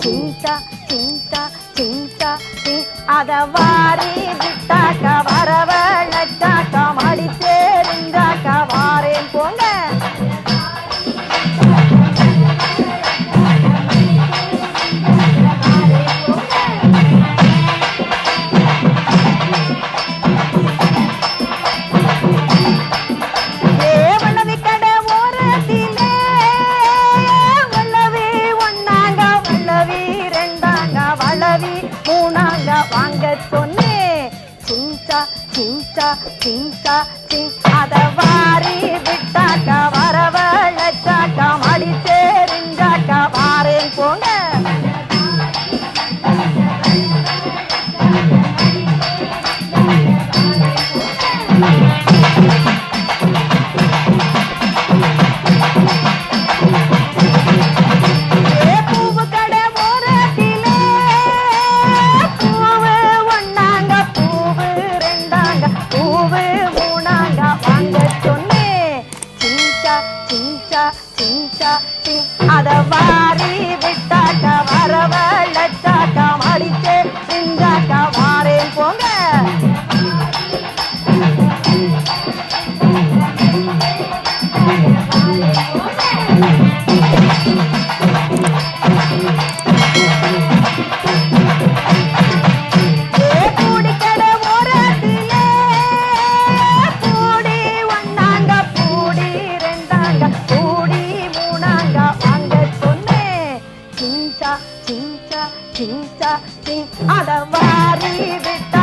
cinta, cinta, cinta, cinta, ada wari bitaka. சிஞ்சா சிஞ்சா Singh அத வாரி விட்டாக்கா வரவழைச்சாக்கா மடி சேருஞ்சாக்கா வாரேன் போங்க. చింత చింత అదవారి చించ చించ చించ ఆడవారి బిడ్డ